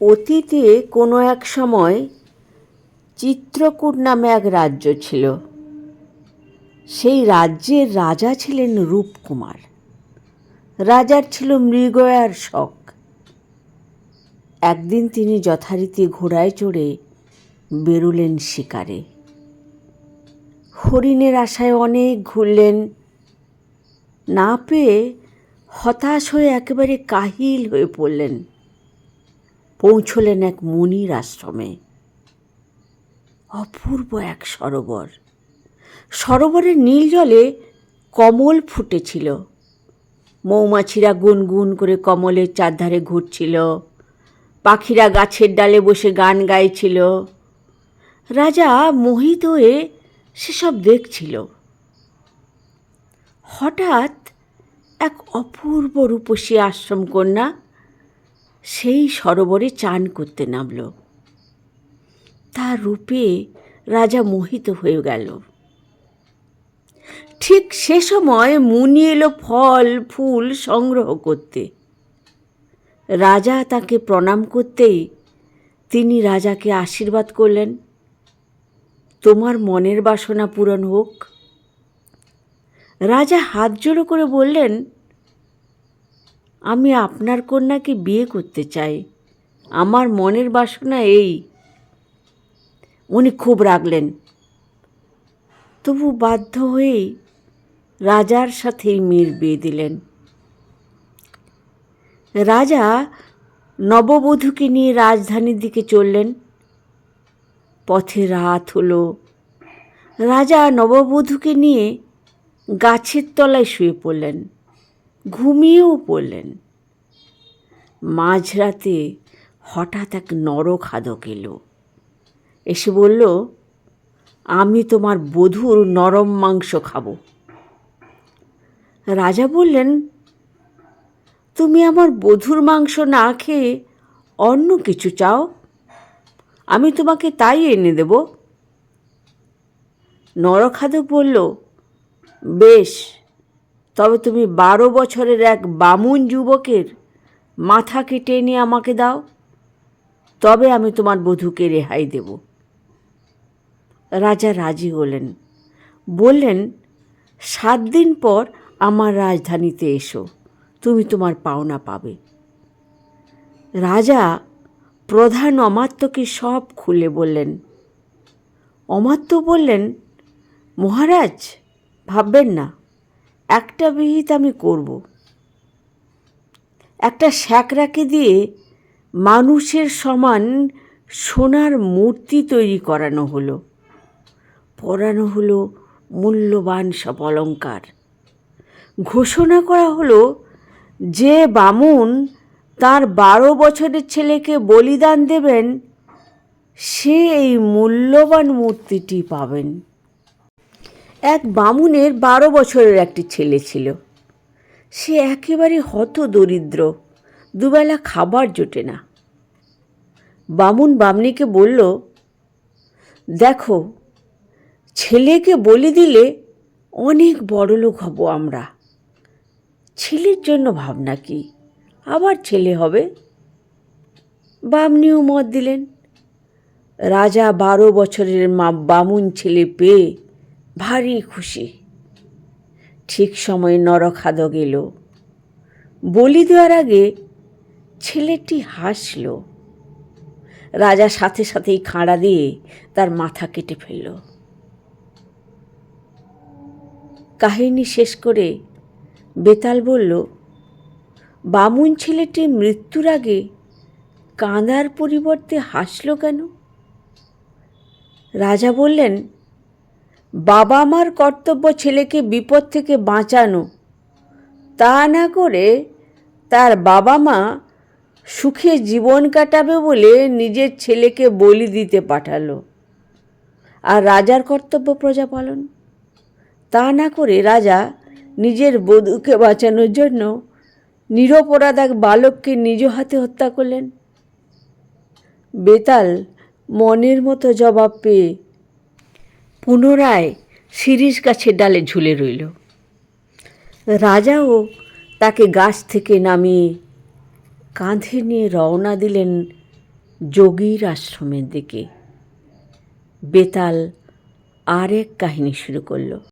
অতীতে কোনো এক সময় চিত্রকূট নামে এক রাজ্য ছিল। সেই রাজ্যের রাজা ছিলেন রূপকুমার। রাজার ছিল মৃগয়ার শখ। একদিন তিনি যথারীতি ঘোড়ায় চড়ে বেরোলেন শিকারে। হরিণের আশায় অনেক ঘুরলেন। না পেয়ে হতাশ হয়ে একেবারে কাহিল হয়ে পড়লেন। পৌঁছলেন এক মুনির আশ্রমে। অপূর্ব এক সরোবর। সরোবরের নীল জলে কমল ফুটেছিল। মৌমাছিরা গুনগুন করে কমলের চারধারে ঘুরছিল। পাখিরা গাছের ডালে বসে গান গাইছিল। রাজা মোহিত হয়ে সেসব দেখছিল। হঠাৎ এক অপূর্ব রূপসী আশ্রম কন্যা সেই সরোবরে চান করতে নামল। তার রূপে রাজা মোহিত হয়ে গেল। ঠিক সে সময় মুনি এলো ফল, ফুল সংগ্রহ করতে। রাজা তাকে প্রণাম করতেই তিনি রাজাকে আশীর্বাদ করলেন। তোমার মনের বাসনা পূরণ হোক। রাজা হাত জোড়ো করে বললেন আমি আপনার কন্যাকে বিয়ে করতে চাই। আমার মনের বাসনা এই। উনি খুব রাগলেন। তবু বাধ্য হয়েই রাজার সাথেই মেয়ের বিয়ে দিলেন। রাজা নববধূকে নিয়ে রাজধানীর দিকে চললেন। পথে রাত হলো। রাজা নববধূকে নিয়ে গাছের তলায় শুয়ে পড়লেন। ঘুমিয়েও পড়লেন। মাঝরাতে হঠাৎ এক নরখাদক এলো। এসে বলল, আমি তোমার বধূর নরম মাংস খাব। রাজা বললেন, তুমি আমার বধুর মাংস না খেয়ে অন্য কিছু চাও? আমি তোমাকে তাই এনে দেব? নরখাদক বলল, বেশ তবে তুমি বারো বছরের এক বামুন যুবকের মাথা কেটে এনে আমাকে দাও। তবে আমি তোমার বধূকে রেহাই দেব। রাজা রাজি হলেন। বললেন, সাত দিন পর আমার রাজধানীতে এসো, তুমি তোমার পাওনা পাবে। রাজা প্রধান অমাত্যকে সব খুলে বললেন। অমাত্য বললেন, মহারাজ, ভাববেন না। একটা বিহিত আমি করব। একটা শ্যাকরাকে দিয়ে মানুষের সমান সোনার মূর্তি তৈরি করানো হলো। পরানো হলো মূল্যবান সব অলঙ্কার ঘোষণা করা হলো যে বামুন তার বারো বছরের ছেলেকে বলিদান দেবেন, সে এই মূল্যবান মূর্তিটি পাবেন। এক বামুনের বারো বছরের একটি ছেলে ছিল। সে একেবারে হত দরিদ্র দুবেলা খাবার জোটে না। বামুন বামনিকে বলল, দেখো, ছেলেকে বলে দিলে অনেক বড়লোক হব আমরা। ছেলের জন্য ভাবনা কি? আবার ছেলে হবে? বামনিও মত দিলেন। রাজা বারো বছরের মা বামুন ছেলে পেয়ে ভারী খুশি। ঠিক সময়ে নরখাদক এলো বলি দেওয়ার আগে ছেলেটি হাসল। রাজা সাথে সাথেই খাঁড়া দিয়ে তার মাথা কেটে ফেলল। কাহিনী শেষ করে বেতাল বলল, বামুন ছেলেটি মৃত্যুর আগে কাঁদার পরিবর্তে হাসল কেন? রাজা বললেন বাবা মার কর্তব্য ছেলেকে বিপদ থেকে বাঁচানো। তা না করে তার বাবা মা সুখে জীবন কাটাবে বলে নিজের ছেলেকে বলি দিতে পাঠালো। আর রাজার কর্তব্য প্রজা পালন? তা না করে রাজা নিজের বধূকে বাঁচানোর জন্য নিরপরাধ এক বালককে নিজ হাতে হত্যা করলেন। বেতাল মনের মতো জবাব পেয়ে পুনরায় শিরিষ গাছের ডালে ঝুলে রইল। রাজাও তাকে গাছ থেকে নামিয়ে কাঁধে নিয়ে রওনা দিলেন যোগীর আশ্রমের দিকে। বেতাল আরেক কাহিনী শুরু করল।